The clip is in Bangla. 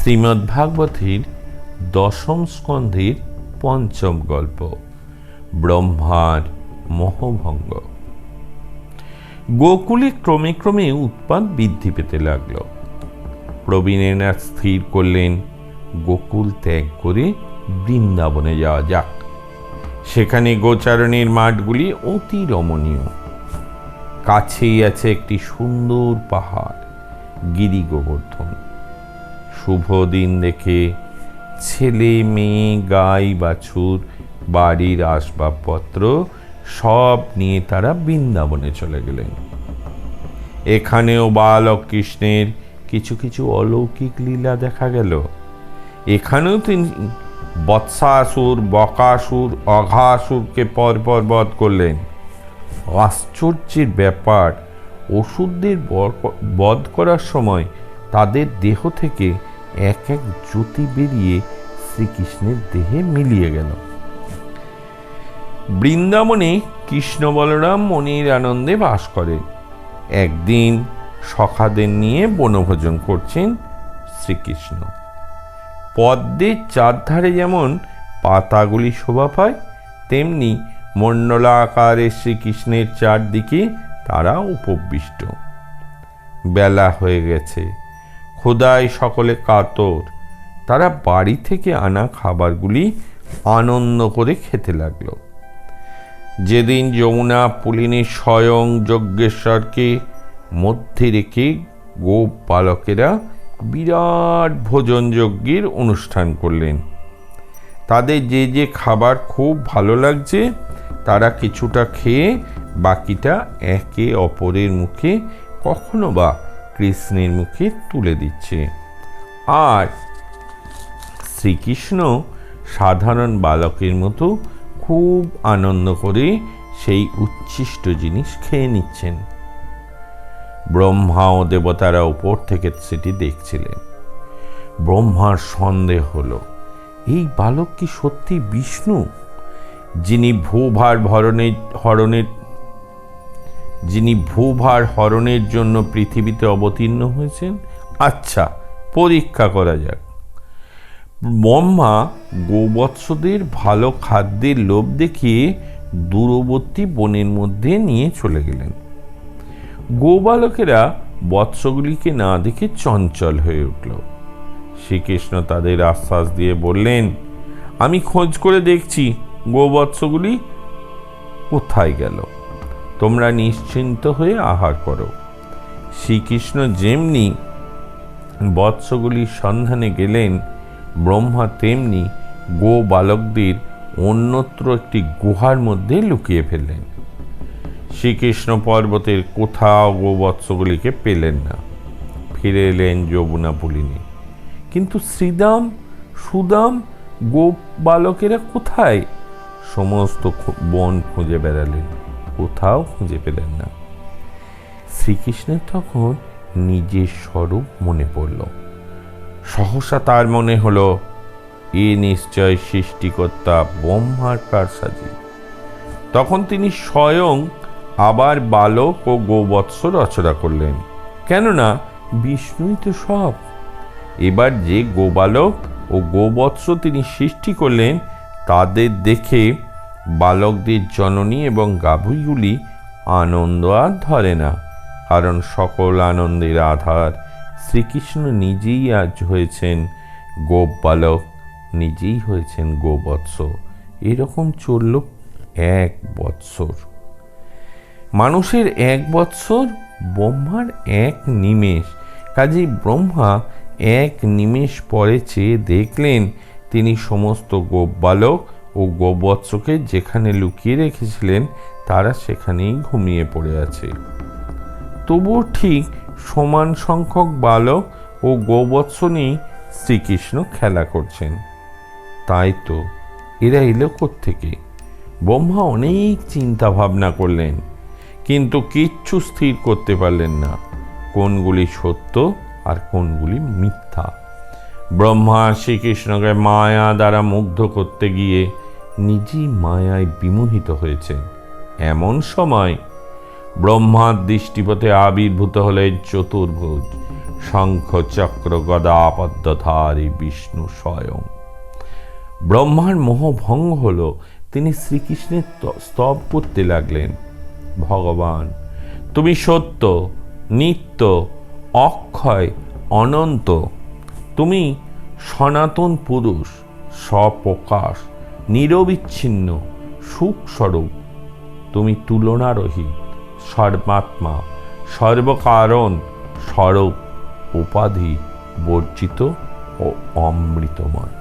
শ্রীমদ্ভাগবতীর দশম স্কন্ধের পঞ্চম গল্প, ব্রহ্মার মোহভঙ্গ। গোকুলে ক্রমে ক্রমে উৎপাদ বৃদ্ধি পেতে লাগল। প্রবীণেরা স্থির করলেন, গোকুল ত্যাগ করে বৃন্দাবনে যাওয়া যাক। সেখানে গোচারণের মাঠগুলি অতি রমণীয়। কাছেই আছে একটি সুন্দর পাহাড় গিরি গোবর্ধন শুভ দিন দেখে ছেলে মেয়ে, গাই বাছুর, বাড়ির আসবাবপত্র সব নিয়ে তারা বৃন্দাবনে চলে গেলেন। এখানেও বালক কৃষ্ণের কিছু কিছু অলৌকিক লীলা দেখা গেল। এখানেও তিনি বৎসাসুর, বকাসুর, অঘাসুরকে পরপর বধ করলেন। আশ্চর্যের ব্যাপার, ওষুধদের বধ করার সময় তাদের দেহ থেকে এক এক জ্যোতি বেরিয়ে শ্রীকৃষ্ণের দেহে মিলিয়ে গেল। বৃন্দাবনে কৃষ্ণ বলরাম মনির আনন্দে বাস করেন। একদিন সখাদের নিয়ে বনভোজন করছেন শ্রীকৃষ্ণ। পদ্মের চারধারে যেমন পাতাগুলি শোভা পায়, তেমনি মণ্ডলা আকারে শ্রীকৃষ্ণের চারদিকে তারা উপবিষ্ট। বেলা হয়ে গেছে। খোদায় সকলে কাতর। তারা বাড়ি থেকে আনা খাবারগুলি আনন্দ করে খেতে লাগল। যেদিন যমুনা পুলিনী স্বয়ং যজ্ঞেশ্বরকে মধ্যে রেখে গোপ বালকেরা বিরাট ভোজন যজ্ঞের অনুষ্ঠান করলেন। তাদের যে যে খাবার খুব ভালো লাগছে, তারা কিছুটা খেয়ে বাকিটা একে অপরের মুখে কখনো বা কৃষ্ণের মুখে তুলে দিচ্ছে। আর শ্রীকৃষ্ণ সাধারণ বালকের মতো খুব আনন্দ করে সেই উচ্ছিষ্ট জিনিস খেয়ে নিচ্ছেন। ব্রহ্মা ও দেবতারা উপর থেকে সেটি দেখছিলেন। ব্রহ্মার সন্দেহ হলো, এই বালক কি সত্যি বিষ্ণু? যিনি ভূভার ভরণের হরণের যিনি ভূভার হরণের জন্য পৃথিবীতে অবতীর্ণ হয়েছেন। আচ্ছা পরীক্ষা করা যাক। ব্রহ্মা গোবৎসদের ভালো খাদ্যের লোভ দেখিয়ে দূরবর্তী বনের মধ্যে নিয়ে চলে গেলেন। গোবালকেরা বৎসগুলিকে না দেখে চঞ্চল হয়ে উঠল। শ্রীকৃষ্ণ তাদের আশ্বাস দিয়ে বললেন, আমি খোঁজ করে দেখছি গোবৎসগুলি কোথায় গেল? তোমরা নিশ্চিন্ত হয়ে আহার করো। শ্রীকৃষ্ণ যেমনি বৎসগুলির সন্ধানে গেলেন, ব্রহ্মা তেমনি গো বালকদের অন্যত্র একটি গুহার মধ্যে লুকিয়ে ফেললেন। শ্রীকৃষ্ণ পর্বতের কোথাও গোবৎসগুলিকে পেলেন না। ফিরে এলেন যমুনা পুলিনে। কিন্তু শ্রীদাম, সুদাম, গো বালকেরা কোথায়? সমস্ত বন খুঁজে বেড়ালেন। কোথাও খুঁজে পেলেন না। শ্রীকৃষ্ণের তখন নিজের স্বরূপ মনে পড়ল। সহসা তার মনে হলো, এ নিশ্চয় সৃষ্টিকর্তা ব্রহ্মার কারসাজি তখন তিনি স্বয়ং আবার বালক ও গোবৎস রচনা করলেন। কেননা বিষ্ণুই তো সব। এবার যে গোবালক ও গোবৎস তিনি সৃষ্টি করলেন, তাদের দেখে বালকদের জননী এবং গাভুইগুলি আনন্দ আর ধরে না, কারণ সকল আনন্দের আধার শ্রীকৃষ্ণ নিজেই আজ হয়েছেন গোপ বালক, নিজেই হয়েছেন গোবৎস। এরকম চলল এক বৎসর। মানুষের এক বৎসর, ব্রহ্মার এক নিমেষ। কাজেই ব্রহ্মা এক নিমেষ পরে চেয়ে দেখলেন, তিনি সমস্ত গোপ বালক ও গোবৎসকে যেখানে লুকিয়ে রেখেছিলেন, তারা সেখানেই ঘুমিয়ে পড়ে আছে। তবুও ঠিক সমান সংখ্যক বালক ও গোবৎস নিয়ে শ্রীকৃষ্ণ খেলা করছেন। তাই তো, এরা এলো থেকে ব্রহ্মা অনেক চিন্তা ভাবনা করলেন, কিন্তু কিচ্ছু স্থির করতে পারলেন না। কোনগুলি সত্য আর কোনগুলি মিথ্যা। ব্রহ্মা শ্রীকৃষ্ণকে মায়া দ্বারা মুগ্ধ করতে গিয়ে নিজেই মায়ায় বিমোহিত হয়েছেন এমন সময় ব্রহ্মার দৃষ্টিপথে আবির্ভূত হলেন চতুর্ভুজ শঙ্খ চক্র গদা পদ্মধারী বিষ্ণু স্বয়ং। ব্রহ্মার মোহভঙ্গ হল তিনি শ্রীকৃষ্ণের স্তব করতে লাগলেন। ভগবান, তুমি সত্য, নিত্য, অক্ষয়, অনন্ত তুমি সনাতন পুরুষ, স্বপ্রকাশ, নিরবিচ্ছিন্ন, সুখস্বরূপ। তুমি তুলনারহিত সর্বাত্মা, সর্বকারণ, স্বরূপ, উপাধি, বর্জিত ও অমৃতময়।